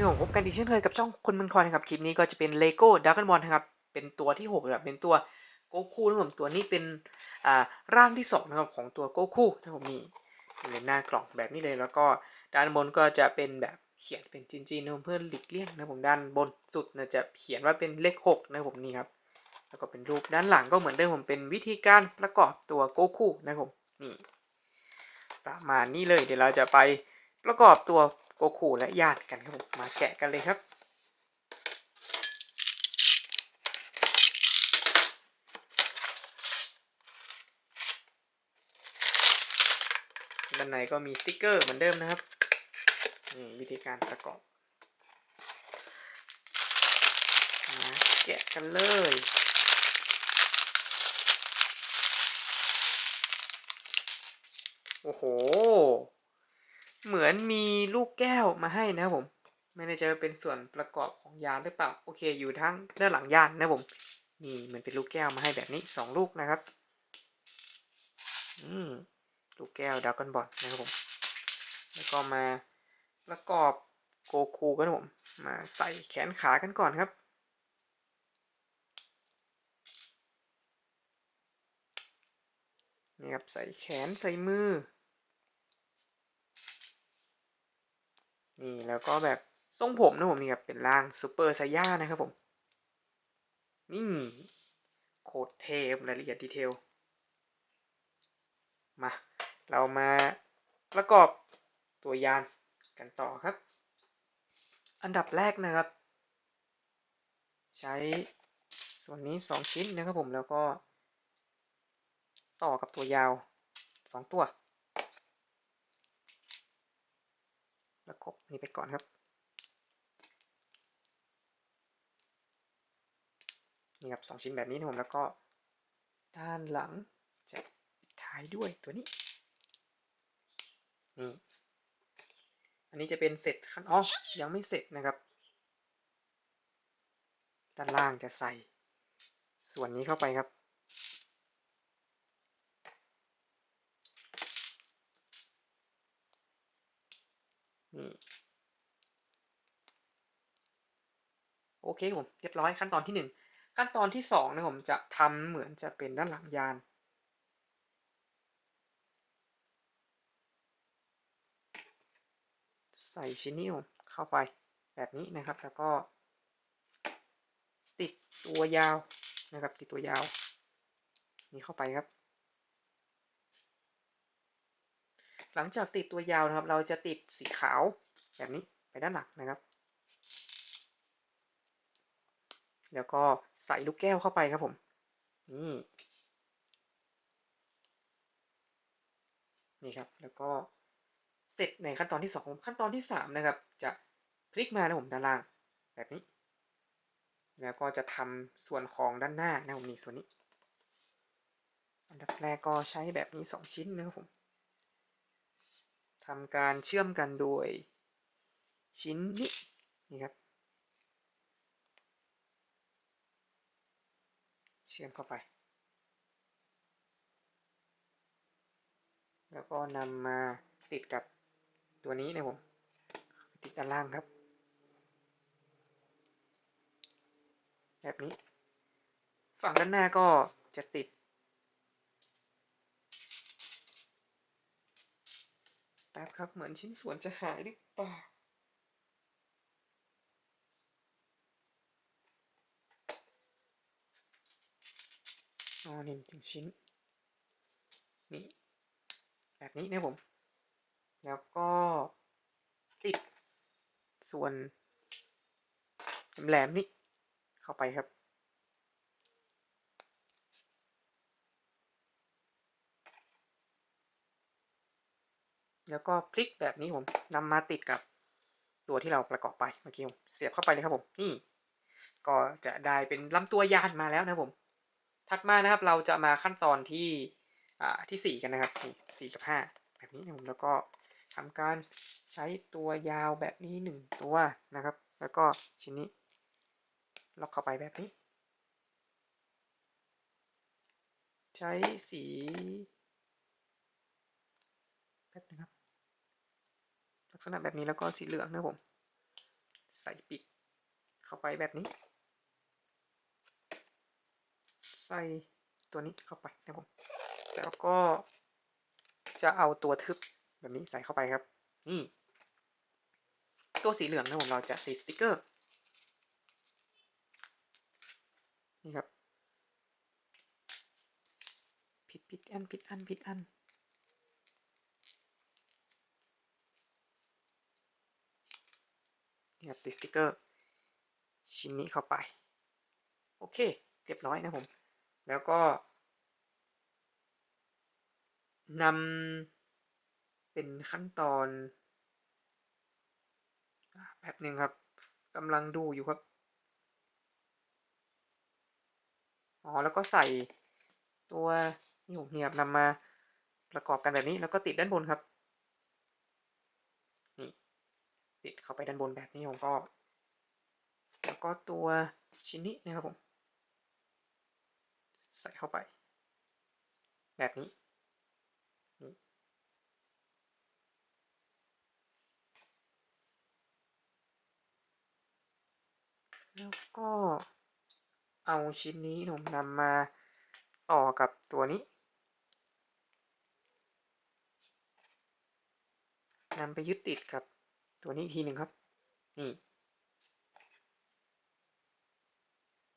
นี้ผมพบกันอีกเช่นเคยกับช่องคนเมืองทอยนะครับคลิปนี้ก็จะเป็นเลโก้ดักกันบอลนะครับเป็นตัวที่6นะครับเป็นตัวโกคูนะครับผมตัวนี้เป็นอ่าร่างที่2นะครับของตัวโกคูนะครับผมนี่อยู่ในหน้ากล่องแบบนี้เลยแล้วก็ด้านบนก็จะเป็นแบบเขียนเป็นจีนๆนะครับเพื่อหลีกเลี่ยงนะครับผมด้านบนสุดนะจะเขียนว่าเป็นเลข6นะครับผมนี่ครับแล้วก็เป็นรูปด้านหลังก็เหมือนเดิมผมเป็นวิธีการประกอบตัวโกคูนะครับผมนี่ประมาณนี้เลยเดี๋ยวเราจะไปประกอบตัว โกคูและญาติกันครับผมมาแกะกันเลยครับ ด้านในก็มีสติกเกอร์เหมือนเดิมนะครับนี่วิธีการประกอบมาแกะกันเลยโอ้โห เหมือนมีลูกแก้วมาให้นะครับผมไม่แน่ใจว่าเป็นส่วนประกอบของยานหรือเปล่า โอเค อยู่ทั้งด้านหลังยานนะผม นี่มันเป็นลูกแก้วมาให้แบบนี้สองลูกนะครับนี่ลูกแก้วดากอนบอลนะครับผม แล้วก็มาประกอบโกคูกันผม มาใส่แขนขากันก่อนครับ นี่ครับใส่แขนใส่มือ นี่แล้วก็แบบทรงผมนะผมนี่ครับเป็นร่างซูเปอร์ไซย่านะครับผม นี่โคตรเทพรายละเอียดดีเทล มา เรามาประกอบตัวยานกันต่อครับ อันดับแรกนะครับ ใช้ส่วนนี้ 2 ชิ้นนะครับผมแล้วก็ ต่อกับตัวยาว 2 ตัว แล้วกบนี่ไปก่อนครับ นี่ครับสองชิ้นแบบนี้นะผมแล้วก็ด้านหลังจะท้ายด้วยตัวนี้ นี่ อันนี้จะเป็นเสร็จขั้นอ๋อยังไม่เสร็จนะครับ ด้านล่างจะใส่ส่วนนี้เข้าไปครับ นี่ โอเคผมเรียบร้อยขั้นตอนที่หนึ่งขั้นตอนที่สองนะผมจะทำเหมือนจะเป็นด้านหลังยาน ใส่ชิ้นนี้ผมเข้าไปแบบนี้นะครับ แล้วก็ ติดตัวยาวนะครับ ติดตัวยาว นี่เข้าไปครับ หลังจากติดตัวยาวนะครับ เราจะติดสีขาวแบบนี้ไปด้านหลังนะครับ แล้วก็ใส่ลูกแก้วเข้าไปครับผมนี่นี่ครับ แล้วก็เสร็จในขั้นตอนที่ 2 ขั้นตอนที่ 3 นะครับ จะพลิกมานะผมด้านล่างแบบนี้ แล้วก็จะทำส่วนของด้านหน้านะผมนี่ส่วนนี้ อันดับแรกก็ใช้แบบนี้ 2 ชิ้นนะครับผม ทำการเชื่อมกันโดย ชิ้นนี้นี่ครับ เชื่อมเข้าไป แล้วก็นำมาติดกับตัวนี้นะผม ติดด้านล่างครับ แบบนี้ ฝั่งด้านหน้าก็จะติด ป๊บครับ เหมือนชิ้นส่วนจะหายหรือเปล่าอ๋อนี่ถึงชิ้น นี่ แบบนี้นะผม แล้วก็ติดส่วนแหลมๆนี่ เข้าไปครับ แล้วก็พลิกแบบนี้ผมนำมาติดกับตัวที่เราประกอบไปเมื่อกี้ผมเสียบเข้าไปเลยครับผมนี่ ก็จะได้เป็นลำตัวยานมาแล้วนะผม ถัดมานะครับเราจะมาขั้นตอนที่อ่าที่ 4 กันนะครับนี่สี่กับ 5 แบบนี้นะผมแล้วก็ทำการใช้ตัวยาวแบบนี้ 1 ตัวนะครับ แล้วก็ชิ้นนี้ ล็อกเข้าไปแบบนี้ ใช้สีแป๊บนึงครับ ลั กษณะแบบนี้แล้วก็สีเหลืองนะผม ใส่ปิดเข้าไปแบบนี้ ใส่ตัวนี้เข้าไปนะผม แล้วก็จะเอาตัวทึบแบบนี้ใส่เข้าไปครับ นี่ ตัวสีเหลืองนะผมเราจะติดสติกเกอร์ นี่ครับ ผิดผิดอันผิดอันผิดอัน นี่ครับติดสติกเกอร์ชิ้นนี้เข้าไป โอเค เรียบร้อยนะผม แล้วก็นำเป็นขั้นตอนแป๊บหนึ่งครับกำลังดูอยู่ครับ อ๋อ แล้วก็ใส่ตัวนี่ผมเนี่ยบนำมาประกอบกันแบบนี้แล้วก็ติดด้านบนครับ นี่ ติดเข้าไปด้านบนแบบนี้ผมก็ แล้วก็ตัวชิ้นนี้นะครับผม ใส่เข้าไป แบบนี้นี่แล้วก็เอาชิ้นนี้ผมนำมาต่อกับตัวนี้นำไปยึดติดกับ ตัวนี้ทีหนึ่งครับ นี่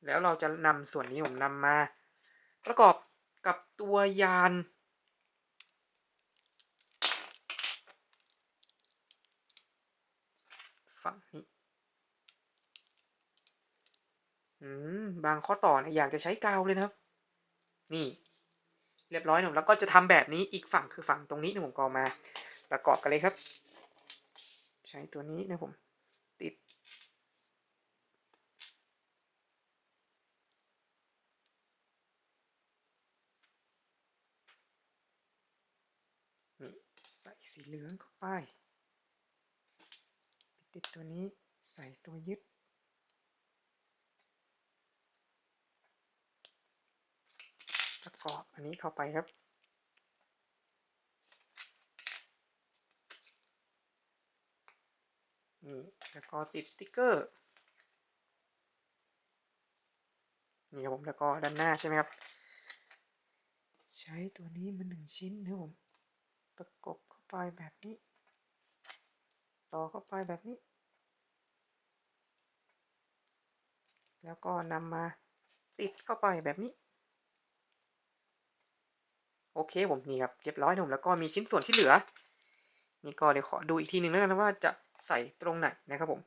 แล้วเราจะนำส่วนนี้ผมนำมา ประกอบกับตัวยาน ฝั่งนี้อืมบางข้อต่อเนี่ยอยากจะใช้กาวเลยนะครับ นี่ เรียบร้อยหนุ่มแล้วก็จะทำแบบนี้อีกฝั่งคือฝั่งตรงนี้นะผมก็มา ประกอบกันเลยครับ ช้ตัวนี้นะผม ติด นี่ ใส่สีเหลืองเข้าไป ติดตัวนี้ใส่ตัวยึดประกอบอันนี้เข้าไปครับ นี่แล้วก็ติดสติกเกอร์ นี่ครับผมแล้วก็ด้านหน้าใช่ไหมครับ ใช้ตัวนี้มาหนึ่งชิ้นนะผมประกบเข้าไปแบบนี้ ต่อเข้าไปแบบนี้ แล้วก็นำมาติดเข้าไปแบบนี้ โอเคผมนี่ครับเรียบร้อยนะผมแล้วก็มีชิ้นส่วนที่เหลือนี่ก็เดี๋ยวขอดูอีกทีหนึ่งแล้วกันนะว่าจะ ใส่ตรงไหนนะครับผม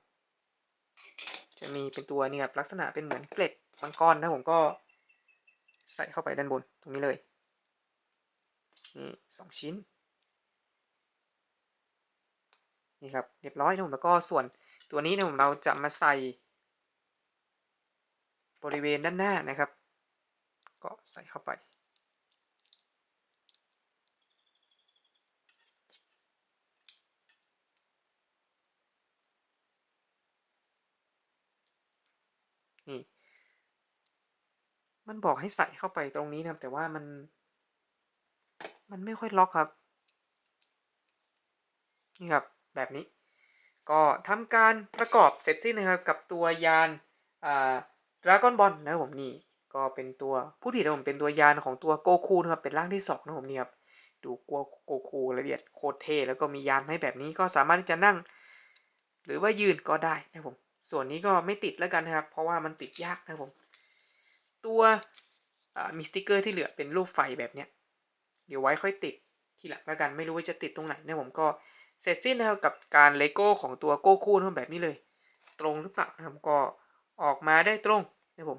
จะมีเป็นตัวนี่ครับลักษณะเป็นเหมือนเกล็ดมังกรนะผมก็ใส่เข้าไปด้านบนตรงนี้เลย นี่สองชิ้น นี่ครับเรียบร้อยนะผมแล้วก็ส่วนตัวนี้นะผมเราจะมาใส่ บริเวณด้านหน้านะครับ ก็ใส่เข้าไป นี่ มันบอกให้ใส่เข้าไปตรงนี้นะครับ แต่ว่ามัน มันไม่ค่อยล็อกครับ นี่ครับ แบบนี้ ก็ทำการประกอบเสร็จสิ้นนะครับ กับตัวยานอ่าดราก้อนบอลนะครับผมนี่ ก็เป็นตัวผู้ผิดนะผมเป็นตัวยานของตัวโกคูนะครับ เป็นร่างที่สองนะผมนี่ครับดูกลัวโกคูละเอียดโคตรเท่แล้วก็มียานให้แบบนี้ก็สามารถที่จะนั่ง หรือว่ายืนก็ได้นะผม ส่วนนี้ก็ไม่ติดแล้วกันนะครับ เพราะว่ามันติดยากนะครับผม ตัวมีสติกเกอร์ที่เหลือเป็นรูปไฟแบบเนี้ยเดี๋ยวไว้ค่อยติดทีหลังแล้วกันไม่รู้ว่าจะติดตรงไหนนะผมก็เสร็จสิ้นนะครับกับการเลโก้ของตัวโก้คู่นะแบบนี้เลย ตรงหรือเปล่านะครับก็ออกมาได้ตรงนะผม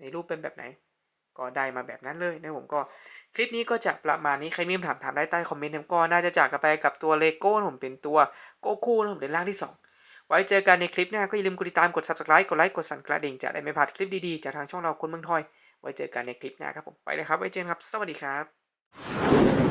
ในรูปเป็นแบบไหน ก็ได้มาแบบนั้นเลยนะผมก็คลิปนี้ก็จะประมาณนี้ใครมีคำถามถามได้ใต้คอมเมนต์นะก็น่าจะจากกันไปกับตัวเลโก้ผมเป็นตัวโก้คูนะผมเป็นร่างที่สอง ไว้เจอกันในคลิปหน้าก็อย่าลืมกดติดตามกด subscribe กดไลค์กดสั่นกระดิ่งจะได้ไม่พลาดคลิปดีๆจากทางช่องเราคนเมืองทอย ไว้เจอกันในคลิปหน้าครับผมไปเลยครับไว้เจอกันครับ สวัสดีครับ